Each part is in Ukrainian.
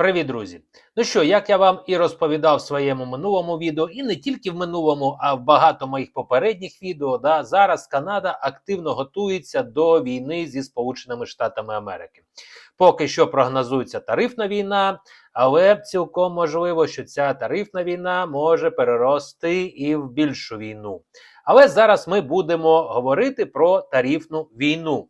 Привіт, друзі! Ну що, як я вам і розповідав в своєму минулому відео, і не тільки в минулому, а в багато моїх попередніх відео, да, зараз Канада активно готується до війни зі Сполученими Штатами Америки. Поки що прогнозується тарифна війна, але цілком можливо, що ця тарифна війна може перерости і в більшу війну. Але зараз ми будемо говорити про тарифну війну.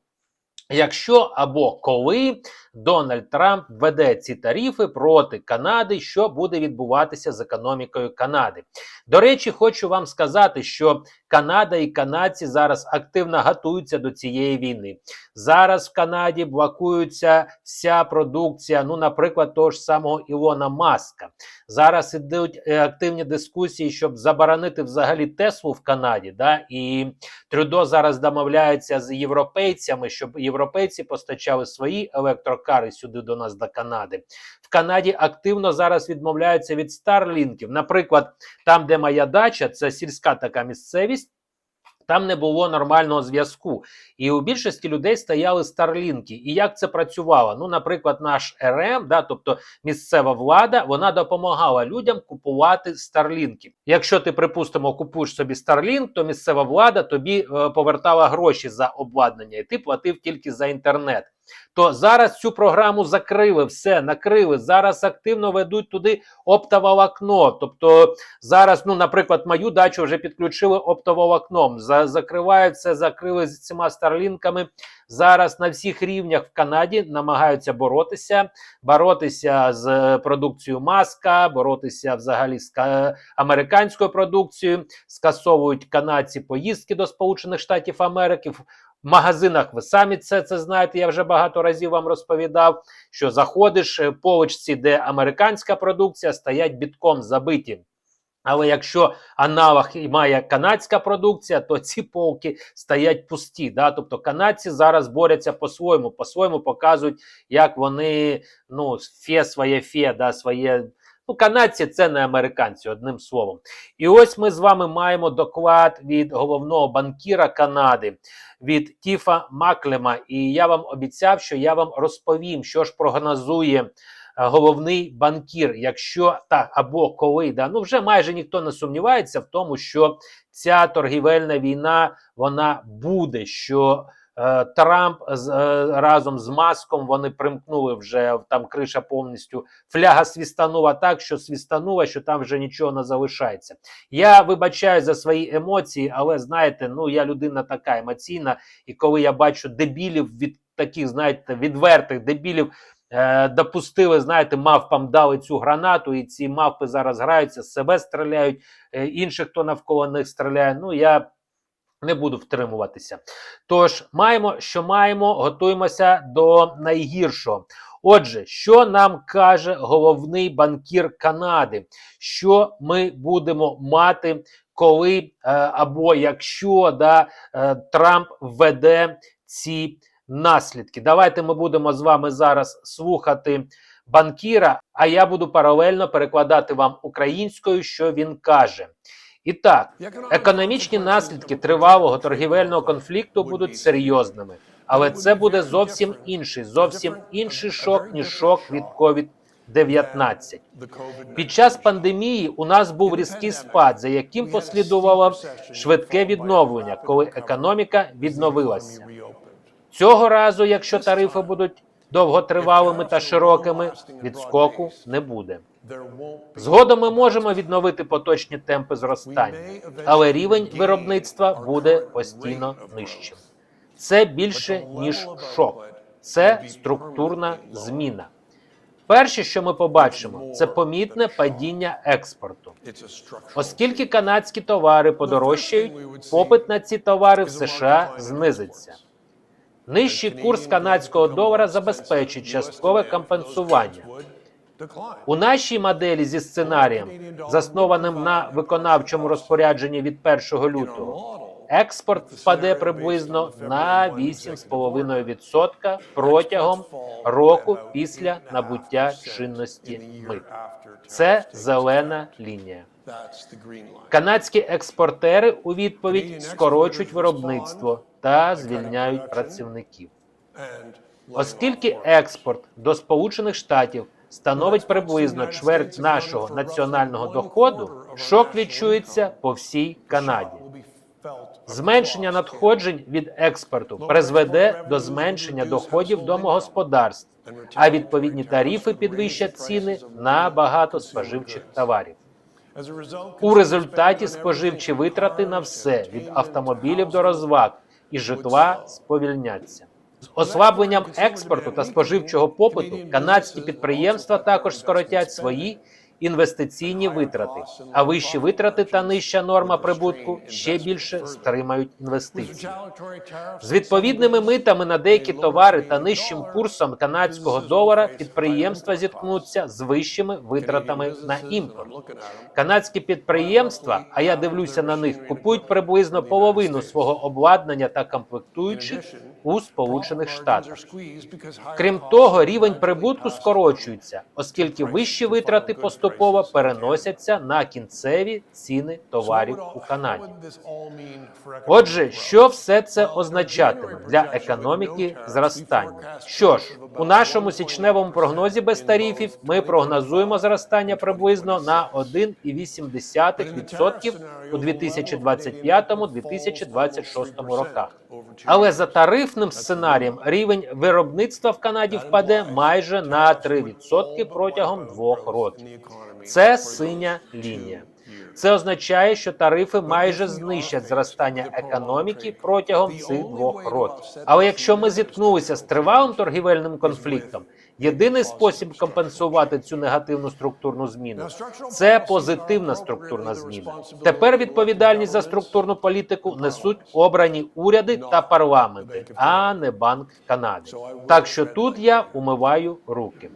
Якщо або коли Дональд Трамп веде ці тарифи проти Канади, що буде відбуватися з економікою Канади? До речі, хочу вам сказати, що Канада і канадці зараз активно готуються до цієї війни. Зараз в Канаді блокується вся продукція, ну, наприклад, того ж самого Ілона Маска. Зараз ідуть е, активні дискусії, щоб заборонити взагалі Теслу в Канаді. Да? І Трюдо зараз домовляється з європейцями, щоб європейці постачали свої електрокари сюди до нас, до Канади. Канаді активно зараз відмовляються від старлінків. Наприклад, там, де моя дача, це сільська така місцевість. Там не було нормального зв'язку, і у більшості людей стояли старлінки. І як це працювало? Ну, наприклад, наш РМ, да, тобто місцева влада, вона допомагала людям купувати старлінки. Якщо ти, припустимо, купуєш собі старлінк, то місцева влада тобі е, повертала гроші за обладнання, і ти платив тільки за інтернет. То зараз цю програму закрили, все накрили. Зараз активно ведуть туди оптоволокно. Тобто зараз, ну, наприклад, мою дачу вже підключили оптоволокном. За, закривають все, закрили з цими старлінками. Зараз на всіх рівнях в Канаді намагаються боротися, боротися з продукцією маска, боротися взагалі з американською продукцією, скасовують канадці поїздки до Сполучених Штатів Америки. В магазинах ви самі це, це знаєте. Я вже багато разів вам розповідав, що заходиш е, поличці, де американська продукція, стоять бітком забиті. Але якщо аналог і має канадська продукція, то ці полки стоять пусті. Да? Тобто канадці зараз борються по-своєму, по-своєму показують, як вони ну, фе своє фе, да, своє. Ну, канадці це не американці, одним словом. І ось ми з вами маємо доклад від головного банкіра Канади, від Тіфа Маклема. І я вам обіцяв, що я вам розповім, що ж прогнозує е, головний банкір, якщо так або коли да ну вже майже ніхто не сумнівається в тому, що ця торгівельна війна вона буде. що Трамп з, е, разом з маском вони примкнули вже там криша повністю. Фляга свістанула так, що свістанула, що там вже нічого не залишається. Я вибачаю за свої емоції, але знаєте, ну я людина така емоційна, і коли я бачу дебілів від таких, знаєте, відвертих дебілів. Е, допустили, знаєте, мавпам дали цю гранату, і ці мавпи зараз граються, себе стріляють, е, інших, хто навколо них стріляє. Ну я не буду втримуватися. Тож, маємо, що маємо, готуємося до найгіршого. Отже, що нам каже головний банкір Канади? Що ми будемо мати, коли е, або якщо да, е, Трамп введе ці наслідки? Давайте ми будемо з вами зараз слухати банкіра, а я буду паралельно перекладати вам українською, що він каже. І так, економічні наслідки тривалого торгівельного конфлікту будуть серйозними, але це буде зовсім інший, зовсім інший шок ніж шок від COVID-19. Під час пандемії у нас був різкий спад, за яким послідувало швидке відновлення, коли економіка відновилася. Цього разу, якщо тарифи будуть довготривалими та широкими, відскоку не буде. Згодом ми можемо відновити поточні темпи зростання, але рівень виробництва буде постійно нижчим. Це більше ніж шок, це структурна зміна. Перше, що ми побачимо, це помітне падіння експорту. Оскільки канадські товари подорожчають, попит на ці товари в США знизиться. Нижчий курс канадського долара забезпечить часткове компенсування. У нашій моделі зі сценарієм, заснованим на виконавчому розпорядженні від 1 лютого, експорт впаде приблизно на 8,5% протягом року після набуття чинності мит. Це зелена лінія. Канадські експортери у відповідь скорочують виробництво та звільняють працівників. Оскільки експорт до Сполучених Штатів становить приблизно чверть нашого національного доходу, шок відчується по всій Канаді. Зменшення надходжень від експорту призведе до зменшення доходів домогосподарств, а відповідні тарифи підвищать ціни на багато споживчих товарів. У результаті споживчі витрати на все від автомобілів до розваг і житла сповільняться. З ослабленням експорту та споживчого попиту канадські підприємства також скоротять свої інвестиційні витрати, а вищі витрати та нижча норма прибутку ще більше стримають інвестиції. З відповідними митами на деякі товари та нижчим курсом канадського долара підприємства зіткнуться з вищими витратами на імпорт. Канадські підприємства, а я дивлюся на них, купують приблизно половину свого обладнання та комплектуючих у Сполучених Штатах. Крім того, рівень прибутку скорочується, оскільки вищі витрати поступово переносяться на кінцеві ціни товарів у Канаді. Отже, що все це означатиме для економіки зростання? Що ж, у нашому січневому прогнозі без тарифів ми прогнозуємо зростання приблизно на 1,8% у 2025-2026 роках. Але за тарифним сценарієм рівень виробництва в Канаді впаде майже на 3% протягом двох років. Це синя лінія. Це означає, що тарифи майже знищать зростання економіки протягом цих двох років. Але якщо ми зіткнулися з тривалим торгівельним конфліктом, єдиний спосіб компенсувати цю негативну структурну зміну це позитивна структурна зміна. Тепер відповідальність за структурну політику несуть обрані уряди та парламенти, а не Банк Канади. Так що тут я умиваю руки.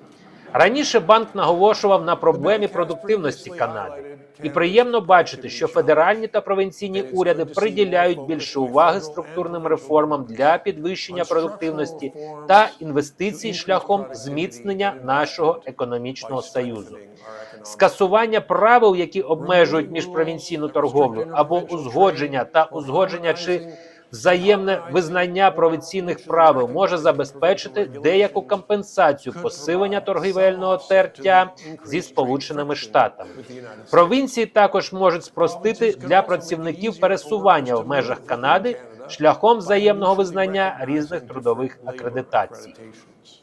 Раніше банк наголошував на проблемі продуктивності Канади, і приємно бачити, що федеральні та провінційні уряди приділяють більше уваги структурним реформам для підвищення продуктивності та інвестицій шляхом зміцнення нашого економічного союзу. Скасування правил, які обмежують міжпровінційну торговлю, або узгодження та узгодження чи Взаємне визнання провінційних правил може забезпечити деяку компенсацію посилення торгівельного тертя зі сполученими штатами. Провінції також можуть спростити для працівників пересування в межах Канади шляхом взаємного визнання різних трудових акредитацій.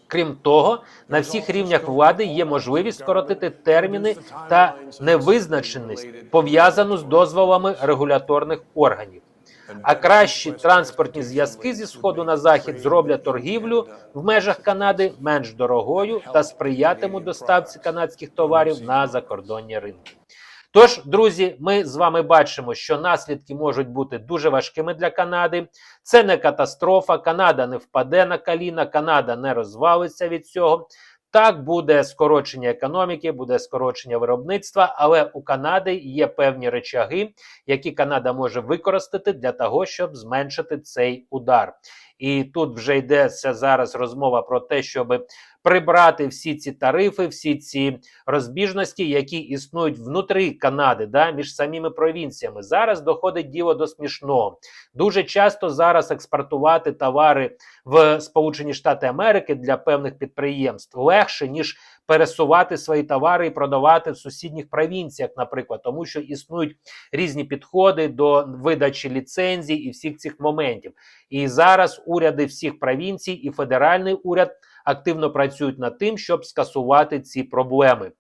Крім того, на всіх рівнях влади є можливість скоротити терміни та невизначеність пов'язану з дозволами регуляторних органів. А кращі транспортні зв'язки зі сходу на захід зроблять торгівлю в межах Канади менш дорогою та сприятимуть доставці канадських товарів на закордонні ринки. Тож, друзі, ми з вами бачимо, що наслідки можуть бути дуже важкими для Канади. Це не катастрофа. Канада не впаде на коліна, Канада не розвалиться від цього. Так, буде скорочення економіки, буде скорочення виробництва, але у Канади є певні речаги, які Канада може використати для того, щоб зменшити цей удар. І тут вже йдеться зараз розмова про те, щоб прибрати всі ці тарифи, всі ці розбіжності, які існують внутрі Канади, да, між самими провінціями. Зараз доходить діло до смішного. Дуже часто зараз експортувати товари в Сполучені Штати Америки для певних підприємств легше ніж пересувати свої товари і продавати в сусідніх провінціях, наприклад, тому що існують різні підходи до видачі ліцензій і всіх цих моментів. І зараз уряди всіх провінцій і федеральний уряд активно працюють над тим, щоб скасувати ці проблеми.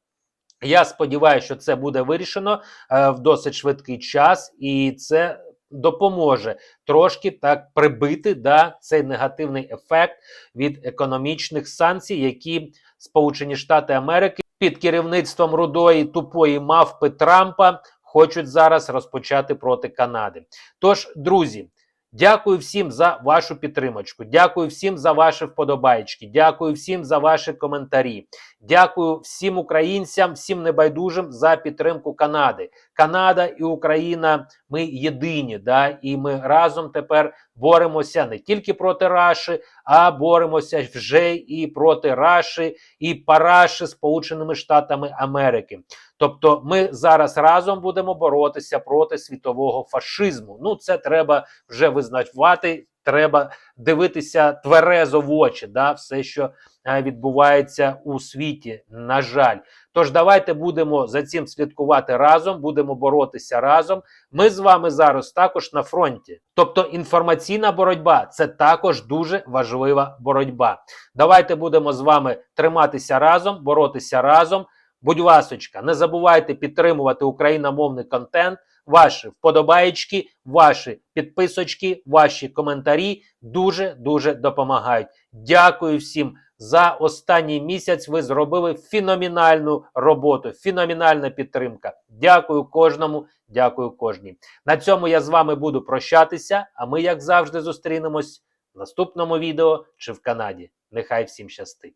Я сподіваюся, що це буде вирішено е, в досить швидкий час, і це допоможе трошки так прибити да, цей негативний ефект від економічних санкцій, які Сполучені Штати Америки під керівництвом рудої тупої мавпи Трампа хочуть зараз розпочати проти Канади. Тож, друзі. Дякую всім за вашу підтримочку. Дякую всім за ваші вподобайки. Дякую всім за ваші коментарі. Дякую всім українцям, всім небайдужим за підтримку Канади. Канада і Україна ми єдині, да, і ми разом тепер боремося не тільки проти Раші, а боремося вже і проти Раші, і Параші Сполученими Штатами Америки. Тобто, ми зараз разом будемо боротися проти світового фашизму. Ну, це треба вже визнавати треба дивитися тверезо в очі, да, все, що е, відбувається у світі. На жаль, тож давайте будемо за цим слідкувати разом, будемо боротися разом. Ми з вами зараз також на фронті. Тобто інформаційна боротьба це також дуже важлива боротьба. Давайте будемо з вами триматися разом, боротися разом. Будь ласочка, не забувайте підтримувати україномовний контент. Ваші вподобаєчки, ваші підписочки, ваші коментарі дуже дуже допомагають. Дякую всім за останній місяць. Ви зробили феноменальну роботу, феноменальна підтримка. Дякую кожному, дякую кожній. На цьому я з вами буду прощатися. А ми, як завжди, зустрінемось в наступному відео чи в Канаді. Нехай всім щастить!